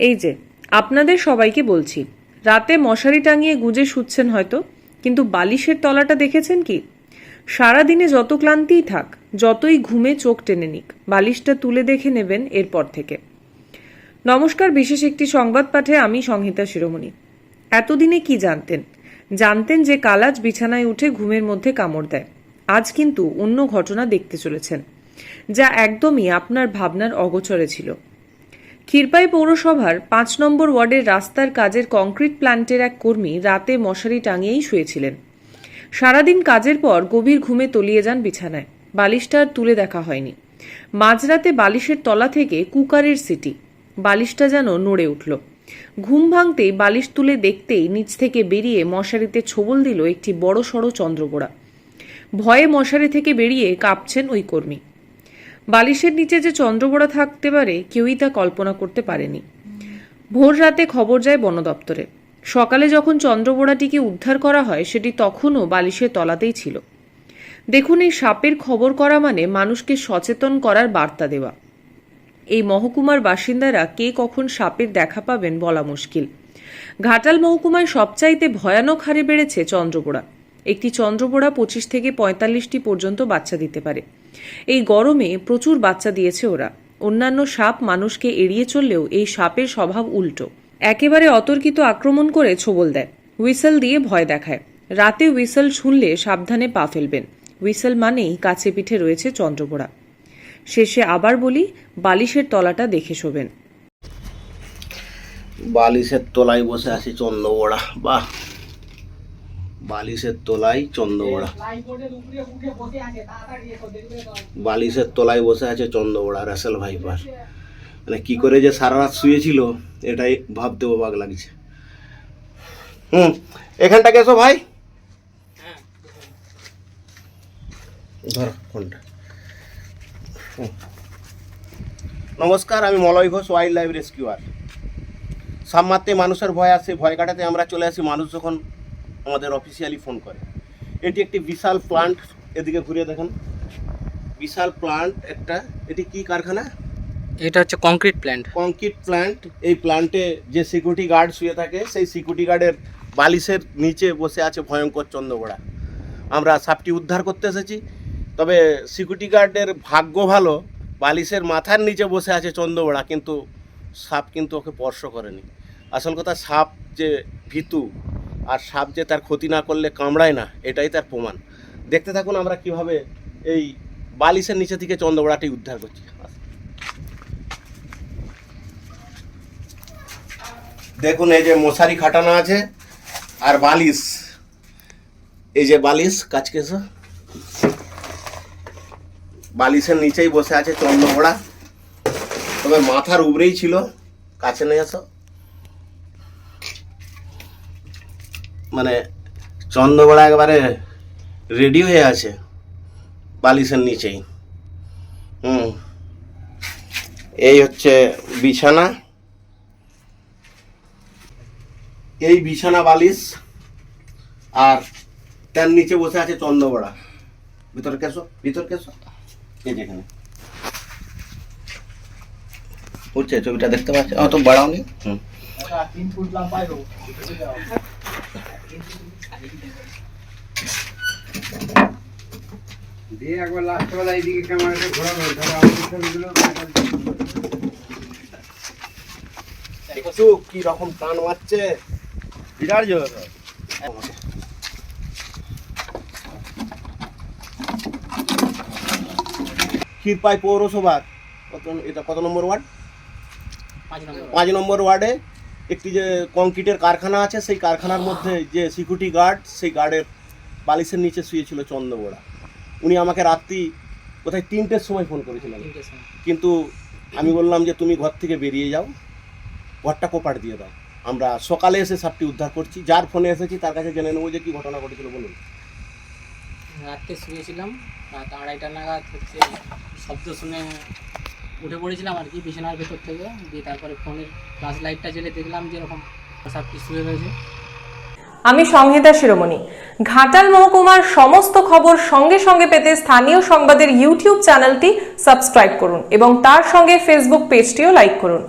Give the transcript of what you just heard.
এই যে, আপনাদের সবাইকে বলছি, রাতে মশারি টাঙিয়ে গুজে শুচ্ছেন হয়তো, কিন্তু বালিশের তলাটা দেখেছেন কি? সারাদিনে যত ক্লান্তিই থাক, যতই ঘুমে চোখ টেনে নিক, বালিশটা তুলে দেখে নেবেন এরপর থেকে। নমস্কার, বিশেষ একটি সংবাদ পাঠে আমি সংহিতা শিরোমণি। এতদিনে কি জানতেন? জানতেন যে কালাজ বিছানায় উঠে ঘুমের মধ্যে কামড় দেয়। আজ কিন্তু অন্য ঘটনা দেখতে চলেছেন, যা একদমই আপনার ভাবনার অগোচরে ছিল। ক্ষীরপাই পৌরসভার পাঁচ নম্বর ওয়ার্ডের রাস্তার কাজের কংক্রিট প্ল্যান্টের এক কর্মী রাতে মশারি টাঙিয়েই শুয়েছিলেন। সারাদিন কাজের পর গভীর ঘুমে তলিয়ে যান বিছানায়। বালিশটা আর তুলে দেখা হয়নি। মাঝরাতে বালিশের তলা থেকে কুকারের সিটি। বালিশটা যেন নড়ে উঠল। ঘুম ভাঙতেই বালিশ তুলে দেখতেই নিচ থেকে বেরিয়ে মশারিতে ছোবল দিল একটি বড় সড়ো চন্দ্রবোড়া ভয়ে মশারি থেকে বেরিয়ে কাঁপছেন ওই কর্মী। বালিশের নিচে যে চন্দ্রবোড়া থাকতে পারে, কেউই তা কল্পনা করতে পারেনি। ভোর রাতে খবর যায় বন দপ্তরে। সকালে যখন চন্দ্রবোড়াটিকে উদ্ধার করা হয়, সেটি তখনও বালিশের তলাতেই ছিল। দেখুন, এই সাপের খবর করা মানে মানুষকে সচেতন করার বার্তা দেওয়া। এই মহকুমার বাসিন্দারা কে কখন সাপের দেখা পাবেন বলা মুশকিল। ঘাটাল মহকুমায় সবচাইতে ভয়ানক হারে বেড়েছে চন্দ্রবোড়া। একটি চন্দ্রবোড়া পঁচিশ থেকে পঁয়তাল্লিশটি পর্যন্ত বাচ্চা দিতে পারে। এই গরমে প্রচুর বাচ্চা দিয়েছে ওরা। অন্যান্য সাপ মানুষকে এড়িয়ে চললেও এই সাপের স্বভাব উল্টো। একেবারে অতর্কিত আক্রমণ করে ছোবল দেয়। হুইসেল দিয়ে ভয় দেখায়। রাতে হুইসেল শুনলে সাবধানে পা ফেলবেন। হুইসেল মানেই কাছে পিঠে রয়েছে চন্দ্রবোড়া। শেষে আবার বলি, বালিশের তলাটা দেখে শোবেন। বালিশের তলায় বসে আছি চন্দ্রবোড়া। বাহ! বালিশের তলায় চন্দ্রবড়া। বালিশের তলায় বসে আছে চন্দ্রবড়া রাসেল ভাইপার। মানে কি করে যে সারা রাত শুয়েছিল এটাই ভাবতে অবাক লাগছে। হুম এখানটাকে এসো ভাই। ধর ফোনটা। হুম। নমস্কার আমি Malay Ghosh wild life rescuer. মারতে মানুষের ভয় আসে ভয় কাটাতে আমরা চলে আসি মানুষ যখন আমাদের অফিসিয়ালি ফোন করে। এটি একটি বিশাল প্লান্ট এদিকে ঘুরিয়ে দেখেন। বিশাল প্লান্ট একটা এটি কি কারখানা? এটা হচ্ছে কংক্রিট প্ল্যান্ট কংক্রিট প্ল্যান্ট এই প্ল্যান্টে যে সিকিউরিটি গার্ড শুয়ে থাকে সেই সিকিউরিটি গার্ডের বালিশের নিচে বসে আছে ভয়ঙ্কর চন্দ্রবোড়া আমরা সাপটি উদ্ধার করতে এসেছি। তবে সিকিউরিটি গার্ডের ভাগ্য ভালো বালিশের মাথার নিচে বসে আছে চন্দ্রবোড়া কিন্তু সাপ কিন্তু ওকে স্পর্শ করেনি। আসল কথা সাপ যে ভীতু আর সাপ যে তার ক্ষতি না করলে কামড়ায় না, এটাই তার প্রমাণ। দেখতে থাকুন আমরা কীভাবে এই বালিশের নিচে থেকে চন্দ্রবোড়াটি উদ্ধার করছি। দেখুন, এই যে মশারি খাটানো আছে আর বালিশ। এই যে বালিশ কাছকে এসো। বালিশের নিচেই বসে আছে চন্দ্রঘোড়া তবে মাথার উপরেই ছিল কাছে নিয়ে আসো মানে চন্দ্রঘোড়া একবারে রেডি হয়ে আছে বালিশের নিচেই। হুম। এই হচ্ছে বিছানা। এই বিছানা বালিশ আর তার নিচে বসে আছে চন্দ্রবড়া ভিতর কেসো ভিতর কেসো। এই যেখানে ছবিটা দেখতে পাচ্ছি? অত বাড়াও নি। হুম। দিয়ে একবার লাস্ট বেলা এইদিকে ক্যামেরাটা ঘোরাবো তাহলে আমাদের ছবিগুলো দেখছ কি রকম টান মারছে? বিরাট জোর। ক্ষীরপাই পৌরসভার কত এটা কত নম্বর ওয়ার্ড? পাঁচ নম্বর ওয়ার্ডে একটি যে কংক্রিটের কারখানা আছে সেই কারখানার মধ্যে যে সিকিউরিটি গার্ড সেই গার্ডের বালিশের নিচে শুয়েছিল চন্দ্রবোড়া উনি আমাকে রাত্রি কোথায় তিনটের সময় ফোন করেছিলেন। কিন্তু আমি বললাম যে তুমি ঘর থেকে বেরিয়ে যাও ঘরটা কোপাট দিয়ে দাও। আমরা সকালে এসে সাপটি উদ্ধার করছি। যার ফোনে এসেছি তার কাছে জেনে নেব যে কী ঘটনা ঘটেছিল বলুন। রাত্রে শুয়েছিলাম রাত আড়াইটা নাগাদ হচ্ছে শব্দ শুনে উঠে পড়েছিলাম আর কি বিছানার ভেতর থেকে। দিয়ে তারপরে ফোনের ফ্লাশ লাইটটা জ্বেলে দেখলাম যে এরকম সব শুয়ে রয়েছে। আমি সংহিতা শিরোমণি। ঘাটাল মহকুমার সমস্ত খবর সঙ্গে সঙ্গে পেতে স্থানীয় সংবাদের ইউটিউব চ্যানেলটি সাবস্ক্রাইব করুন এবং তার সঙ্গে ফেসবুক পেজটিও লাইক করুন।